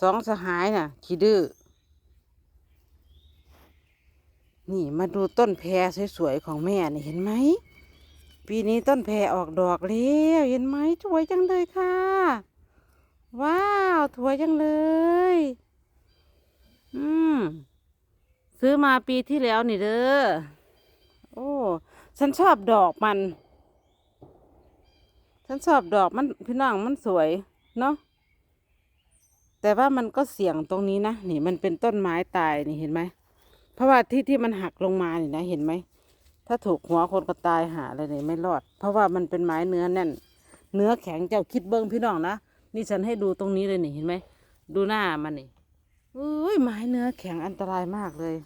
สองสหายน่ะขี้ดื้อ นี่มาดูต้นแพรสวยๆของแม่นี่เห็นไหม ปีนี้ต้นแพรออกดอกแล้วเห็นไหมสวยจังเลยค่ะ ว้าวสวยจังเลย อืม ซื้อมาปีที่แล้วนี่เด้อ โอ้ ฉันชอบดอกมัน ฉันชอบดอกมันพี่น้องมันสวย เนาะ แต่ว่ามันก็เสี่ยงตรงนี้นะนี่มันเป็นต้นไม้ตายนี่เห็นไหมเพราะว่าที่ที่มันหักลงมานี่นะเห็นไหมถ้าถูกหัวคนก็ตายหาเลยนี่ไม่รอด เพราะว่ามันเป็นไม้เนื้อแน่น เนื้อแข็งเจ้าคิดเบิ้งพี่น้องนะนี่ฉันให้ดูตรงนี้เลยนี่เห็นไหมดูหน้ามันนี่อุ้ยไม้เนื้อแข็งอันตรายมากเลย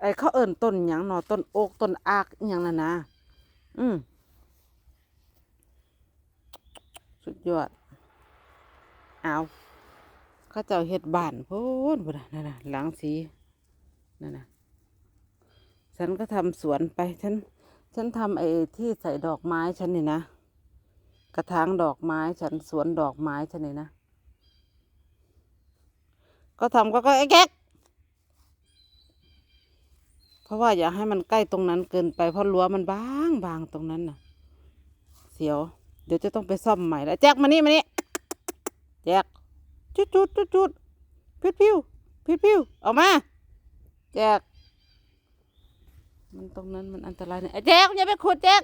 ไอ้เขาเอิ่นต้นหยังหนอต้นโอกต้นอากอหย่างนั้นนะอืมสุดยอดเอา ขาเจ้าเฮ็ดบ้านโพูนพูนน่ะนั่นน่ะหลังสีนั่นน่ะฉันก็ทำสวนไป ฉัน ฉันทำไอ้ที่ใส่ดอกไม้ฉันนี่นะ กระถางดอกไม้ฉันสวนดอกไม้ฉันนี่นะ ก็ทำก็ก็ไอ้แก๊กเพราะว่าอย่าให้มันใกล้ตรงนั้นเกินไปเพราะรั้วมันบางบางตรงนั้นน่ะ เสียว เดี๋ยวจะต้องไปซ่อมใหม่แล้วแจ็คมานี่มานี่แจ็ค จุดจุดจุดจุดพิวพิวพิวพิวออกมาแจ็คมันตรงนั้นมันอันตรายเนี่ยแจ็คอย่าไปขุดแจ็ค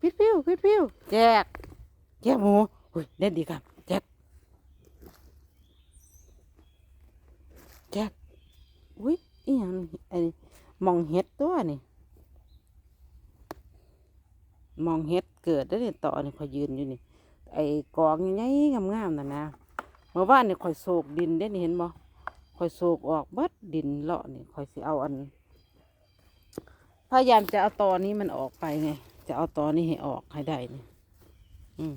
พิวพิวพิวพิวแจ็คแจ็คหมูอุ้ยเล่นดีครับแจ็คแจ็คอุ้ยอีหยังนี่ไอ้นี่มองเห็ดตัวนี่มองเห็ดเกิดได้เนี่ยต่อนี่คอยยืนอยู่นี่ไอ้กองใหญ่ๆงามๆน่ะนะ เมื่อวานนี่คอยโศกดินได้นี่เห็นบ่คอยโศกออกเบิดดินเลาะนี่คอยสิเอาอัน พยายามจะเอาตอนี้มันออกไปไง จะเอาตอนี้ให้ออกให้ได้นี่อืม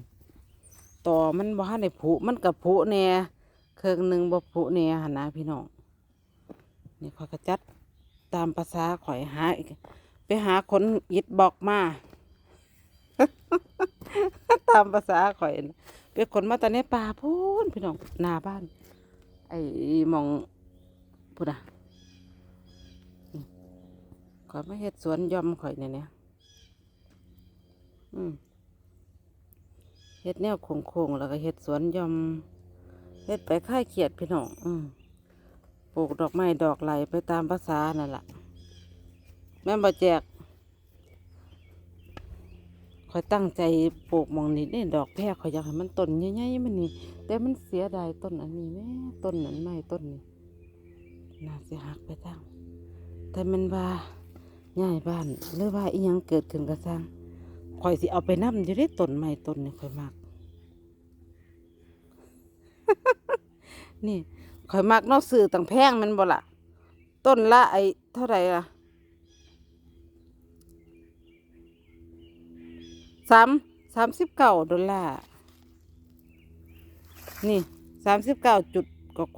ต่อมันบ่ทันได้ผุมันกับผุแน่เครื่องหนึ่งบ่ผุแน่หันนะพี่น้องนี่คอยกระจัดตามภาษาข่อยหาไปหาคนอิดบอกมา ตามภาษาข่อยนะ ไปขนมาตอนนี้ป่าพูนพี่น้องหน้าบ้าน ไอ้มองพูดอะขอยมาเฮ็ดสวนยอมข่อยเนี่ยเนี่ยอืมเฮ็ดแนวโค้งๆแล้วก็เฮ็ดสวนยอมเฮ็ดไปค่ายเขียดพี่น้องอืมปลูกดอกไม้ดอกไหลไปตามภาษานั่นแหละแม่บ่แจก อยตั้งใจปลูกมองนี้นี่ดอกแพรคอยอยากให้มันต้นใหญ่ๆมันนี่แต่มันเสียดายต้นอันนี้แม่ต้นนั้นไม่ต้นนี้น่าจะหักไปตั้ง แต่มันว่าง่ายบ้านหรือว่าอีหยังเกิดขึ้นกระซังคอยสิเอาไปนํอยู่ได้ต้นไม้ต้นนี้คอยมาก นี่คอยมักนอกสื่อต่างแพงมันบ่ละต้นละไอเท่าไหร่ล่ะ สามสามสิบเก้าดอลลาร์ นี่สามสิบเก้าจุด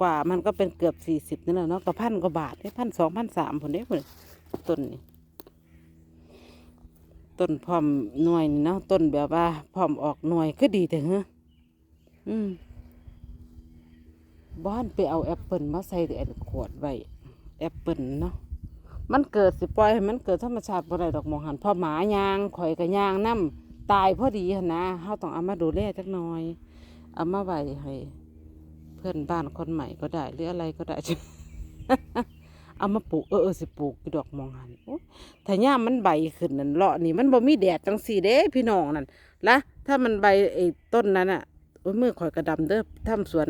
กว่าๆมันก็เป็นเกือบสี่สิบนั่นแหละเนาะก็พันกว่าบาทได้พันสองพันสามผลได้ผลต้นนี่ต้นพร้อมหน่วยนี่เนาะต้นแบบว่าพร้อมออกหน่วยก็ดีแต่เฮ้ออืมบ้านไปเอาแอปเปิลมาใส่แต่ขวดไว้แอปเปิลเนาะมันเกิดสิปล่อยให้มันเกิดธรรมชาติบ่ได้ดอกมองหันเพอหมายางข่อยก็ยางน้ำ ตายพอดีหนนะเฮาต้องเอามาดูแลจักหน่อย เอามาไว้ให้เพื่อนบ้านคนใหม่ก็ได้หรืออะไรก็ได้ เอามาปลูกเออเออสิปลูกดอกมองหันถ้าย่ามันใบขึ้นนั่นเลาะนี่มันบ่มีแดดจังสี่เด้ พี่น้องนั่นละถ้ามันใบไอ้ต้นนั้นอะโอ้ยมือข่อยกระดำเด้อทำสวน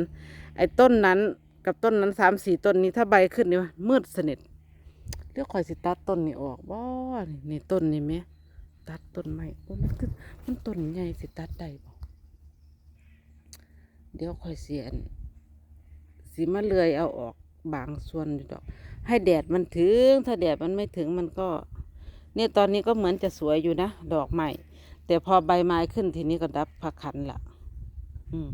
ไอ้ต้นนั้นกับต้นนั้นสามสี่ต้นนี้ถ้าใบขึ้นนี่มืดสนิทเดี๋ยวคอยสิตัดต้นนี่ออกบ่นี่นี่ต้นนี่แหม ตัดต้นไม้โอ้มันคือมันต้นใหญ่สิตัดได้บ่เดี๋ยวคอยเสียนสิมาเลือยเอาออกบางส่วนอยู่ดอก ให้แดดมันถึง ถ้าแดดมันไม่ถึงมันก็ เนี่ยตอนนี้ก็เหมือนจะสวยอยู่นะ ดอกใหม่ แต่พอใบไม้ขึ้นทีนี้ก็ดับพักขันละอืม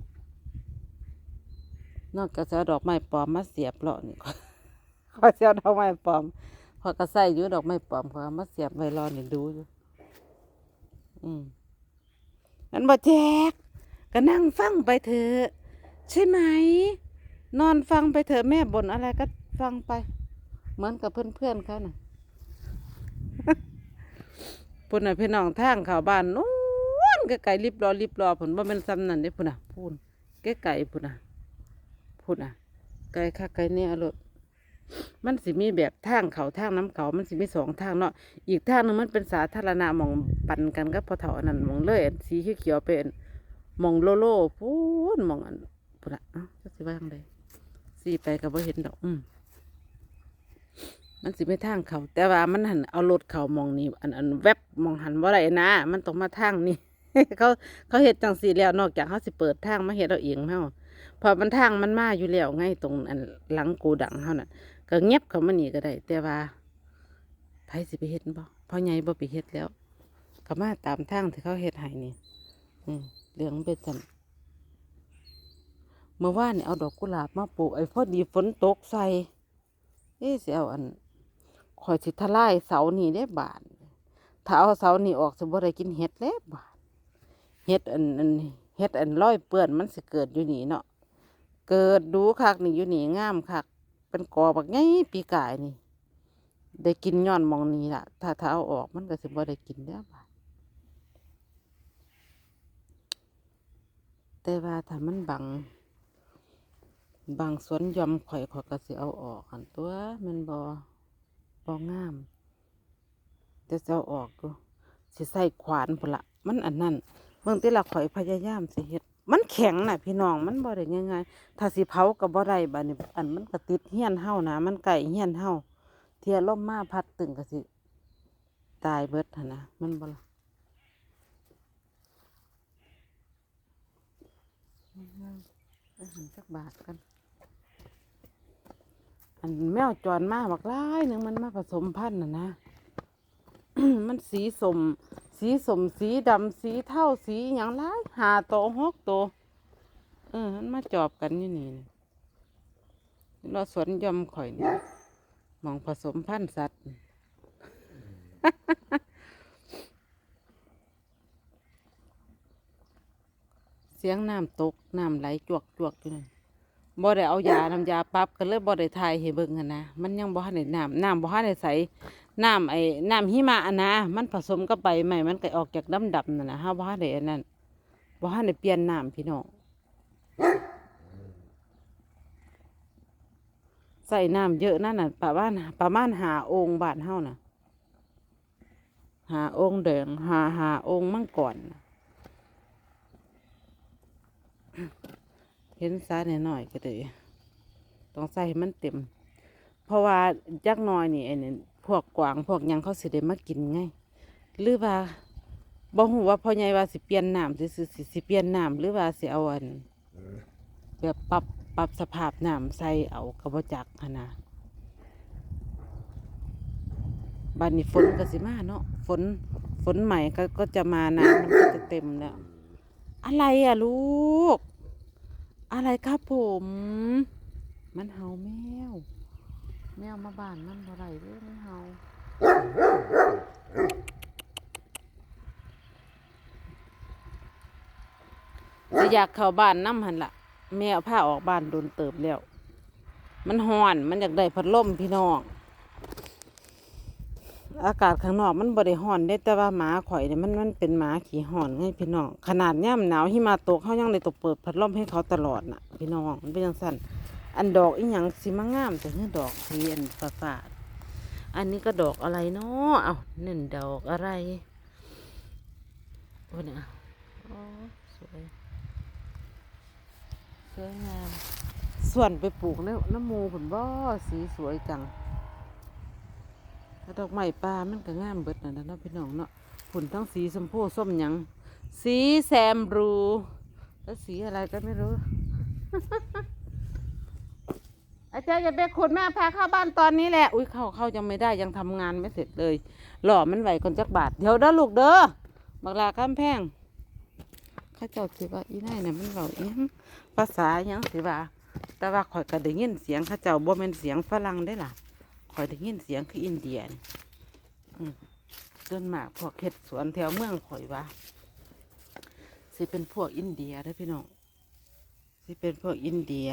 นอกจากจะดอกไม้ปลอมมาเสียบเลาะนี่ก็ขอเสียดอกไม้ปลอมพอยก็ใส่อยู่ดอกไม้ปลอมเขอมาเสียบไว้รอนี่ดูอยู่ อืมนั่นบ่แจกก็นั่งฟังไปเถอะใช่ไหม นอนฟังไปเถอะแม่บ่นอะไรก็ฟังไป เหมือนกับเพื่อนๆเขาน่ะพุ่นน่ะพี่น้องทางเข้าบ้านนู้นไกลๆรีบรอรีบรอผลว่าเป็นซ้ำนั่นเด้พุ่นน่ะ พูนไกลๆพุ่นน่ะ พุ่นน่ะ ไกลคักไกลเนี่ยอรถ มันสิมีแบบทางเขาทางน้ำเขามันสิมีสองทางเนาะอีกทางหนึงมันเป็นสาธารณะมองปั่นกันกับพอเถาอันนั้นมองเลยสีเขียวๆเป็นมองโลโลพูนมองอันพุ่นน่ะเอ้าจะสิว่าจังไดสีไปก็บ่เห็นดอกอืมมันสิไม่ทางเขาแต่ว่ามันหันเอารถเขามองนี่อันอันแวบมองหันว่าไรนะ มันต้องมาทางนี่เขาเขาเห็ดจังสีแล้วนอกจากเขาสิเปิดทางมาเห็ดเอาเองเฮาพอมันทางมันมาอยู่แล้วไงตรงอันหลังกูดังเฮาน่ะ ก็เงียบเขามานี่ก็ได้ แต่ว่าไผสิไปเฮ็ดบ่พ่อใหญ่บ่ไปเฮ็ดแล้วก็มาตามทางที่เขาเฮ็ดให้นี่อืมเรื่องเป็นจังเมื่อวานนี่เอาดอกกุหลาบมาปลูกไอ้พอดีฝนตกใส่เอ๊ะสิเอาอันข่อยสิทลายเสานี่ได้บาทถ้าเอาเสานี่ออกสิบ่ได้กินเห็ดแล้วบาทเห็ดอันอันเห็ดอันร้อยเปื้อนมันสิเกิดอยู่นี่เนาะเกิดดูคักนี่อยู่นี่งามคัก เป็นกอบักไงปีกายนี่ ได้กินย้อนมองนี้ล่ะ ถ้าถ้าเอาออกมันก็สิบ่ได้กินแล้วบาทแต่ว่าถ้ามันบังบางสวนยอมข่อยข่อยก็สิเอาออกหันตัวมันบอบองาม แต่จะเอาออกก็สิใส่ขวานพุ่นละมันอันนั้นเมื่อที่ละข่อยพยายามสิเฮ็ด มันแข็งน่ะ พี่น้องมันบ่ได้ง่ายๆถ้าสิเผาก็บ่ได้บัดนี้อันมันก็ติดเฮียนเฮานะมันไก่เฮียนเฮาเทียล่มมาพัดตึงก็สิตายเบิดหั่นนะมันบ่ล่ะอาหารสักบาทกันอันแมวจรมาบักหลายหนึ่งมันมาผสมพันธุ์น่ะนะ มันสีสม สีสมสีดำสีเท่าสีอย่างไรหาโตหกโตเออมันมาจอบกันอยู่นี่นะเราสวนยอมข่อยนี่มองผสมพันธุ์สัตว์เสียงน้ำตกน้ำไหลจวกจวกอยู่นั่นบ่ได้เอายาน้ำยาปั๊บก็เลยบ่ได้ทายให้เบิ่งหันนะมันยังบ่ทันได้น้ำน้ำบ่ทันได้ใส น้ำไอ้น้ำหิมะนะ มันผสมกับใบใหม่มันก็ออกจากดำดำนั่นนะฮะบ่ทันได้อันนั้นบ่ทันเปลี่ยนน้ำพี่น้องใส่น้ำเยอะนั่นน่ะประมาณประมาณหาองค์บาทเฮาน่ะ หาองค์แดงหาหาองค์มั่งกรน่ะเห็นซาหน่อยก็เลยต้องใส่ให้มันเต็ม เพราะว่าจักน้อยนี่ไอ้นี่ พวกกวางพวกยังเขาสิได้มากินไงหรือว่าบ่ฮู้ว่าพ่อใหญ่ว่าสิเปลี่ยนน้ำสิสิสิสิเปลี่ยนน้ำหรือว่าสิเอาอันแบบปรับปรับสภาพน้ำใส่เอากระบจักหั้นะบัดนี้ฝนก็สิมาเนาะฝนฝนใหม่ก็ก็จะมาน้ำมันก็จะเต็มแล้วอะไรอะลูก อะไรครับผม มันเห่าแมว วมาบ้านมันบ่ไรเด้อมันเห่าจะอยากเข้าบ้านน้ำหันละแมวพาออกบ้านโดนเติบแล้ว มันห่อนมันอยากได้พัดลมพี่น้องอากาศข้างนอกมันบ่ได้อนได้แต่ว่าหมาข่อยเนี่ยมันมันเป็นหมาขี้ฮ้อนไงพี่น้อง ขนาดเนี้ย่ำหนาวหิมะตกเขายังได้ตกเปิดพัดลมให้เขาตลอดน่ะ พี่น้องมันเป็นจังซั่น อันดอกอีหยังสิมางามแต่เฮือดอกสีอันฟ้าฟ้าๆอันนี้ก็ดอกอะไรเนาะเอ้านั่นดอกอะไรโอ้เนี่ยอ๋อสวยสวยงามส่วนไปปลูกในน้ำมูผลบ่สีสวยจังดอกไม้ป่ามันก็งามเบิดนั่นะนาะพี่น้องเนาะผุนทั้งสีชมพูส้มหยังสีแซมบลูแล้วสีอะไรก็ไม่รู้ อาจารย์อย่าไปขุดแม่พาเข้าบ้านตอนนี้แหละ อุ้ยเข้าเข้ายังไม่ได้ยังทำงานไม่เสร็จเลย หล่อมันไหวคนจักบาทเดี๋ยวเด้อลูกเด้อบักลาข้ามแพงข้าเจ้าสิว่าอีนายเนี่ยมันเบาอียงภาษายังสิว่า แต่ว่าข่อยก็ได้ยินเสียงข้าเจ้าบ่แม่นเสียงฝรั่งได้ล่ะคอยได้ยินเสียงคืออินเดียนี่อืมส่วนมากพวกเฮ็ดสวนแถวเมืองข่อยว่าสิเป็นพวกอินเดียเด้พี่น้องสิเป็นพวกอินเดีย